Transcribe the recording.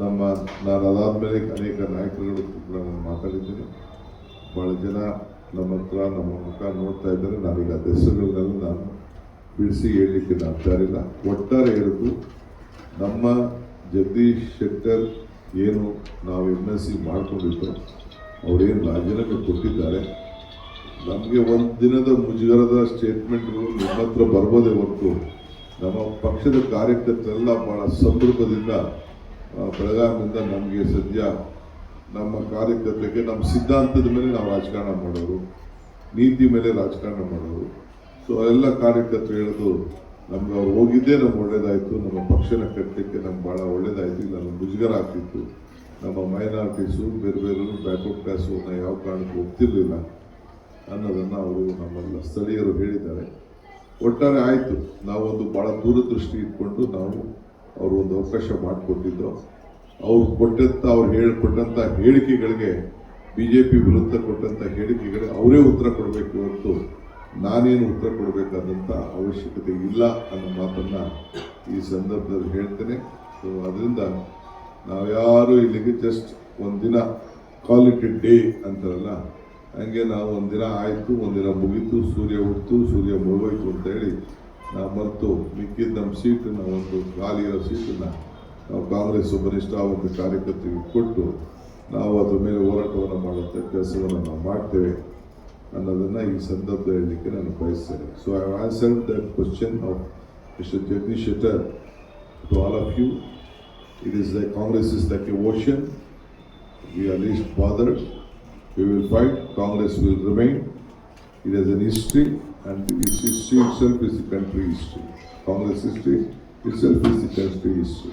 ನಮ್ಮ, ನಾನು ಅದಾದ ಮೇಲೆ ಅನೇಕ ನಾಯಕರುಗಳು ಕೂಡ ನಾನು ಮಾತಾಡಿದ್ದೀನಿ. ಭಾಳ ಜನ ನಮ್ಮ ಹತ್ರ, ನಮ್ಮ ಮುಖ ನೋಡ್ತಾ ಇದ್ದಾರೆ. ನಾನೀಗ ಹೆಸರುಗಳನ್ನೆಲ್ಲ ನಾನು ಬಿಡಿಸಿ ಹೇಳಲಿಕ್ಕೆ ನಾನು ತಯಾರಿಲ್ಲ. ಒಟ್ಟಾರೆ ಹೇಳಿದ್ದು ನಮ್ಮ ಜಗದೀಶ್ ಶೆಟ್ಟರ್ ಏನು ನಾವು ಎಂ ಎಸ್ ಸಿ ಮಾಡ್ಕೊಂಡಿದ್ದು ಅವರೇನು ರಾಜೀನಾಮೆ ಕೊಟ್ಟಿದ್ದಾರೆ. ನಮಗೆ ಒಂದು ದಿನದ ಮುಜುಗರದ ಸ್ಟೇಟ್ಮೆಂಟ್ಗಳು ನಿಮ್ಮ ಹತ್ರ ಬರ್ಬೋದೇ ಹೊರತು. ನಮ್ಮ ಪಕ್ಷದ ಕಾರ್ಯಕರ್ತರೆಲ್ಲ ಭಾಳ ಸಂದರ್ಭದಿಂದ ಆ, ಬೆಳಗಾವಿನಿಂದ ನಮಗೆ ಸದ್ಯ ನಮ್ಮ ಕಾರ್ಯಕರ್ತರಿಗೆ ನಮ್ಮ ಸಿದ್ಧಾಂತದ ಮೇಲೆ ನಾವು ರಾಜಕಾರಣ ಮಾಡೋರು ನೀತಿ ಮೇಲೆ ರಾಜಕಾರಣ ಮಾಡೋರು. ಸೊ ಎಲ್ಲ ಕಾರ್ಯಕರ್ತರು ಹೇಳೋದು ನಮ್ಗೆ ಅವ್ರು ಹೋಗಿದ್ದೇ ನಮ್ಗೆ ಒಳ್ಳೇದಾಯಿತು ನಮ್ಮ ಪಕ್ಷನ ಕಟ್ಟಲಿಕ್ಕೆ ನಮ್ಗೆ ಭಾಳ ಒಳ್ಳೇದಾಯಿತು ಇಲ್ಲ ನಮ್ಗೆ ಮುಜುಗರ ಆಗ್ತಿತ್ತು. ನಮ್ಮ ಮೈನಾರಿಟೀಸು ಬೇರೆ ಬೇರೆ ಬ್ಯಾಕ್ವರ್ಡ್ ಕ್ಲಾಸು ನಾವು ಯಾವ ಕಾರಣಕ್ಕೂ ಹೋಗ್ತಿರ್ಲಿಲ್ಲ ಅನ್ನೋದನ್ನು ಅವರು ನಮ್ಮೆಲ್ಲ ಸ್ಥಳೀಯರು ಹೇಳಿದ್ದಾರೆ. ಒಟ್ಟಾರೆ ಆಯಿತು ನಾವೊಂದು ಭಾಳ ದೂರದೃಷ್ಟಿ ಇಟ್ಕೊಂಡು ನಾವು ಅವರು ಒಂದು ಅವಕಾಶ ಮಾಡಿಕೊಟ್ಟಿದ್ದು. ಅವ್ರು ಕೊಟ್ಟಂತ, ಅವ್ರು ಹೇಳಿಕೊಟ್ಟಂಥ ಹೇಳಿಕೆಗಳಿಗೆ ಬಿ ಜೆ ಪಿ ವಿರುದ್ಧ ಕೊಟ್ಟಂಥ ಹೇಳಿಕೆಗಳಿಗೆ ಅವರೇ ಉತ್ತರ ಕೊಡಬೇಕು ಹೊರತು ನಾನೇನು ಉತ್ತರ ಕೊಡಬೇಕಾದಂಥ ಅವಶ್ಯಕತೆ ಇಲ್ಲ ಅನ್ನೋ ಮಾತನ್ನು ಈ ಸಂದರ್ಭದಲ್ಲಿ ಹೇಳ್ತೇನೆ. ಸೊ ಅದರಿಂದ ನಾವ್ಯಾರು ಇಲ್ಲಿಗೆ ಜಸ್ಟ್ ಒಂದಿನ ಕ್ವಾಲಿಟಿ ಡೇ ಅಂತಾರಲ್ಲ, ಹಂಗೆ ನಾವು ಒಂದಿನ ಆಯಿತು ಒಂದಿನ ಮುಗೀತು, ಸೂರ್ಯ ಹುಟ್ಟಿತು, ಸೂರ್ಯ ಮುಳುಗೋಯ್ತು ಅಂತ ಹೇಳಿ ನಾವು ಮರೆತು ಮಿಕ್ಕಿದ ನಮ್ಮ ಸೀಟನ್ನ ಒಂದು ಖಾಲಿ ಇರೋ ಸೀಟನ್ನು ನಾವು ಕಾಂಗ್ರೆಸ್ ಒಬ್ಬ ನಿಷ್ಠಾವಂತ ಕಾರ್ಯಕರ್ತರಿಗೆ ಕೊಟ್ಟು ನಾವು ಅದ್ರ ಮೇಲೆ ಹೋರಾಟವನ್ನು ಮಾಡುವಂಥ ಕೆಲಸವನ್ನು ನಾವು ಮಾಡ್ತೇವೆ ಅನ್ನೋದನ್ನು ಈ ಸಂದರ್ಭ ಹೇಳಲಿಕ್ಕೆ ನಾನು ಬಯಸ್ತೇನೆ so I answered that question of mister Jagadish Shettar to all of you it is like Congress is like a ocean we are least bothered. We will fight. Congress will remain. It has an history, and its history itself is the country history. Congress history itself is the country history.